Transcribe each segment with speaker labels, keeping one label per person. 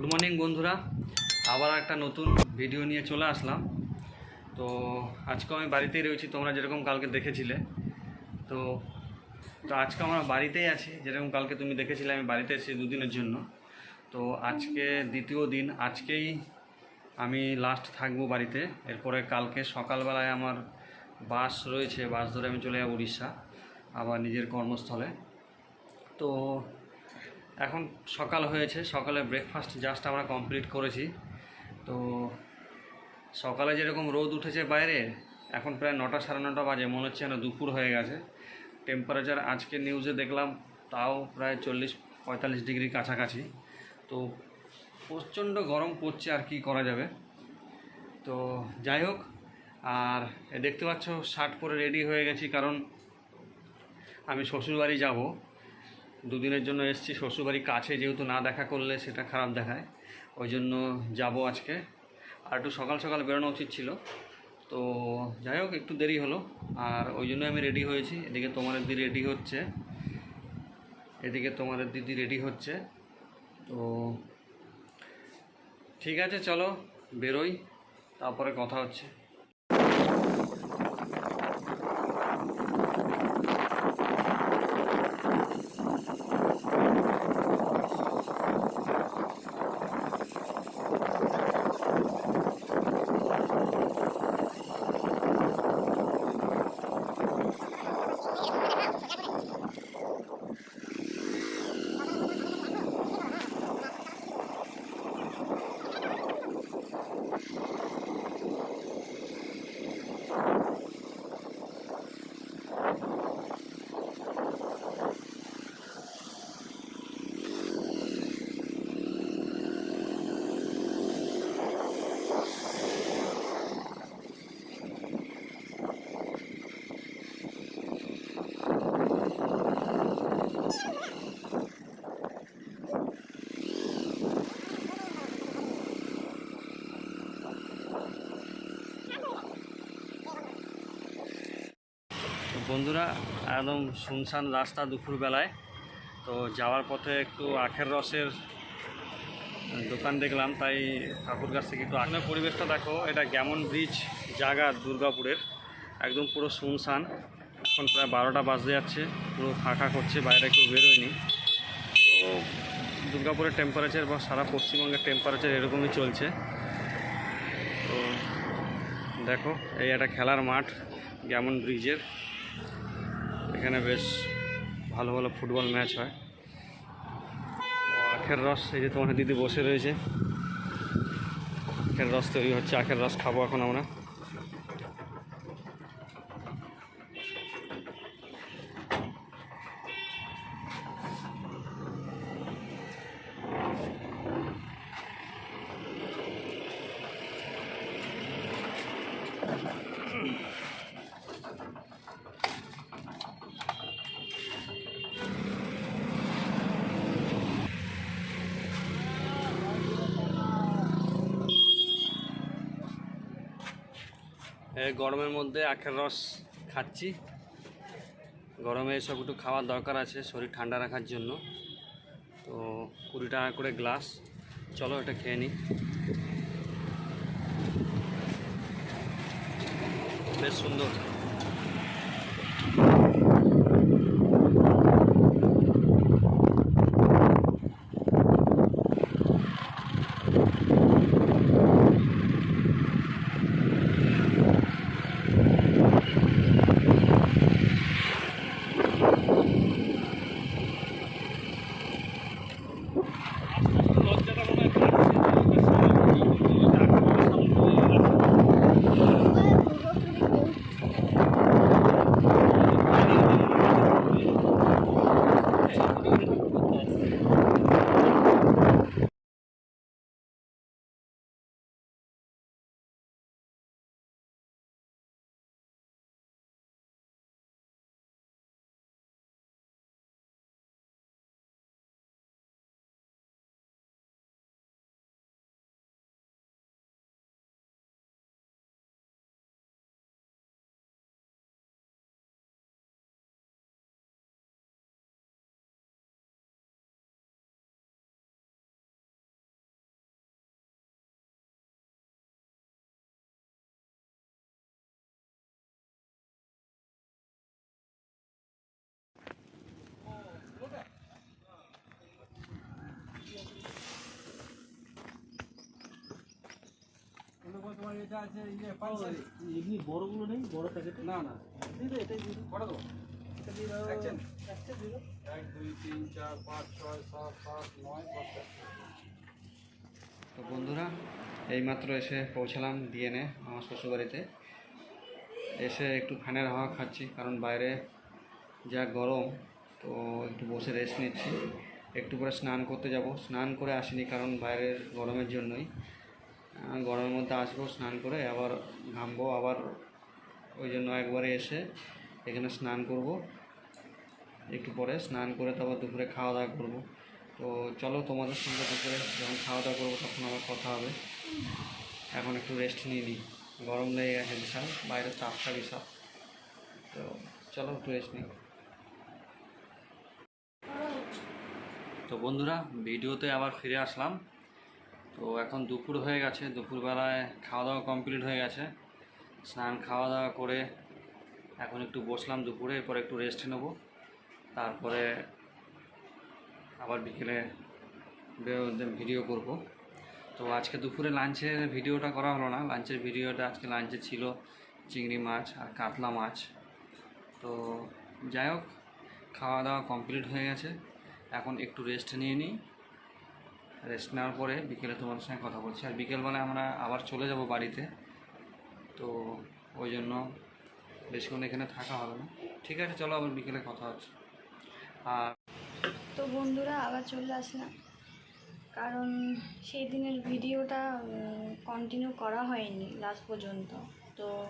Speaker 1: Good morning বন্ধুরা। আবার একটা নতুন ভিডিও নিয়ে চলে আসলাম। তো আজকে আমি বাড়িতেই রয়েছি, তোমরা যেরকম কালকে দেখেছিলে। তো তো আজকে আমরা বাড়িতেই আছি, যেরকম কালকে তুমি দেখেছিলে, আমি বাড়িতে এসেছি দুদিনের জন্য। তো আজকে দ্বিতীয় দিন, আজকেই আমি লাস্ট থাকব বাড়িতে। এরপরে কালকে সকালবেলায় আমার বাস রয়েছে, বাস ধরে আমি চলে যাব উড়িষ্যা, আবার নিজের কর্মস্থলে। তো এখন সকাল হয়েছে সকালে ব্রেকফাস্ট জাস্ট আমরা কমপ্লিট করেছি। তো সকালে যেরকম রোদ উঠেছে বাইরে, এখন প্রায় নটা সাড়ে নটা বাজে, মনে হচ্ছে যেন দুপুর হয়ে গেছে। টেম্পারেচার আজকে নিউজে দেখলাম, তাও প্রায় চল্লিশ পঁয়তাল্লিশ ডিগ্রি কাছাকাছি। তো প্রচণ্ড গরম পড়ছে আর কি করা যাবে। তো যাই হোক, আর দেখতে পাচ্ছ শার্ট পরে রেডি হয়ে গেছি, কারণ আমি শ্বশুরবাড়ি যাব। দুদিনের জন্য এসেছি শ্বশুরবাড়ি কাছে যেহেতু না দেখা করলে সেটা খারাপ দেখায়। ওই জন্য যাব আজকে। আর একটু সকাল সকাল বেরোনো উচিত ছিল। তো যাই হোক, একটু দেরি হলো। আর ওই জন্য আমি রেডি হয়েছি। এদিকে তোমাদের দিদি রেডি হচ্ছে। এদিকে তোমাদের দিদি রেডি হচ্ছে। তো ঠিক আছে, চলো বেরোই। তারপরে কথা হচ্ছে তো বন্ধুরা, একদম শুনশান রাস্তা দুপুরবেলায়। তো যাওয়ার পথে একটু আখের রসের দোকান দেখলাম, তাই ঠাকুর কাছ থেকে একটু আখের পরিবেশটা দেখো। এটা কেমন ব্রিজ জায়গা দুর্গাপুরের, একদম পুরো শুনশান। এখন প্রায় বারোটা বাজতে যাচ্ছে, পুরো ফাঁকা করছে, বাইরে কেউ বেরোয়নি। তো দুর্গাপুরের টেম্পারেচার বা সারা পশ্চিমবঙ্গের টেম্পারেচার এরকমই চলছে। তো দেখো, এই একটা খেলার মাঠ যেমন ব্রিজের। এখানে বেশ ভালো ভালো ফুটবল ম্যাচ হয়। আখের রস, এই যে তোমার দিদি বসে রয়েছে। আখের রস তৈরি হচ্ছে, আখের রস খাব এখন আমরা। গরমের মধ্যে আখের রস খাচ্ছি। গরমে এসব একটু খাওয়ার দরকার আছে, শরীর ঠান্ডা রাখার জন্য। তো কুড়ি টাকা করে গ্লাস। চলো এটা খেয়ে নিই বেশ সুন্দর।
Speaker 2: এটা আছে ইয়ে
Speaker 3: এমনি বড়গুলো নেই? বড় প্যাকেট
Speaker 2: না না।
Speaker 3: দিদি এটাই দিদি
Speaker 2: কটা দেবো।
Speaker 3: এটা দিয়ে দাও।
Speaker 2: একজন?
Speaker 3: একটা দিয়ে
Speaker 2: এক দুই তিন চার পাঁচ ছয় সাত নয় দশটা
Speaker 1: তো বন্ধুরা এইমাত্র এসে পৌঁছালাম ডিএনএ আমার শ্বশুরবাড়িতে। এসে একটু ফ্যানের হাওয়া খাচ্ছি কারণ বাইরে যা গরম তো একটু বসে রেস্ট নিচ্ছি। একটু পরে স্নান করতে যাব। স্নান করে আসিনি কারণ বাইরের গরমের জন্যই। গরমের মধ্যে আসব, স্নান করে আবার ঘামবো, আবার ওই জন্য একবারে এসে এখানে স্নান করব। একটু পরে স্নান করে তারপর দুপুরে খাওয়া দাওয়া করব। তো চলো তোমাদের সঙ্গে দুপুরে যখন খাওয়া দাওয়া করব তখন আবার কথা হবে। এখন একটু রেস্ট নিয়ে নিই। গরম লেগে গেছে বিশাল, বাইরের তাপটা বিশাল। তো চলো একটু রেস্ট নিই। তো বন্ধুরা, ভিডিওতে আবার ফিরে আসলাম। তো এখন দুপুর হয়ে গেছে, দুপুরবেলায় খাওয়া দাওয়া কমপ্লিট হয়ে গেছে। স্নান খাওয়া দাওয়া করে এখন একটু বসলাম দুপুরে, এরপর একটু রেস্ট নেব। তারপরে আবার বিকেলে ভিডিও করব। তো আজকে দুপুরে লাঞ্চের ভিডিওটা করা হলো না। লাঞ্চের ভিডিওটা আজকে লাঞ্চে ছিল চিংড়ি মাছ আর কাতলা মাছ। তো যাই হোক খাওয়া দাওয়া কমপ্লিট হয়ে গেছে। এখন একটু রেস্ট নিয়ে নিই। রেস্ট নেওয়ার পরে বিকেলে তোমাদের সঙ্গে কথা বলছি। আর বিকেলবেলায় আমরা আবার চলে যাব বাড়িতে। তো ওই জন্য বেশিক্ষণ এখানে থাকা হবে না। ঠিক আছে, চলো আবার বিকেলে কথা হচ্ছে। আর
Speaker 4: তো বন্ধুরা, আবার চলে আসলাম। কারণ সেই দিনের ভিডিওটা কন্টিনিউ করা হয়নি লাস্ট পর্যন্ত। তো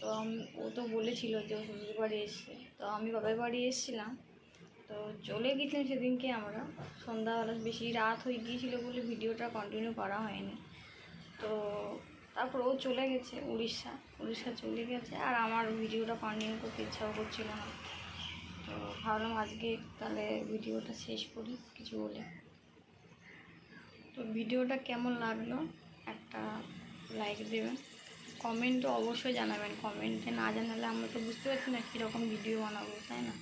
Speaker 4: তো ও তো বলেছিল যে ও শ্বশুর বাড়ি এসছে। তো আমি বাবার বাড়ি এসেছিলাম। তো চলে গেছিলাম সেদিনকে আমরা। সন্ধ্যাবেলা বেশি রাত হয়ে গিয়েছিল বলে ভিডিওটা কন্টিনিউ করা হয়নি। তো তারপর ও চলে গেছে উড়িষ্যা। উড়িষ্যা চলে গেছে আর আমার ভিডিওটা কন্টিনিউ করতে ইচ্ছাও করছিল না। তো ভাবলাম আজকে তাহলে ভিডিওটা শেষ করি কিছু বলে। তো ভিডিওটা কেমন লাগল একটা লাইক দেবেন। কমেন্টও অবশ্যই জানাবেন। কমেন্টে না জানালে আমরা তো বুঝতে পারছি না কীরকম ভিডিও বানাবো, তাই না?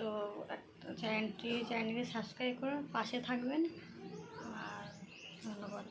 Speaker 4: তো একটা চ্যানেলটি চ্যানেলকে সাবস্ক্রাইব করুন পাশে থাকবেন। আর ধন্যবাদ।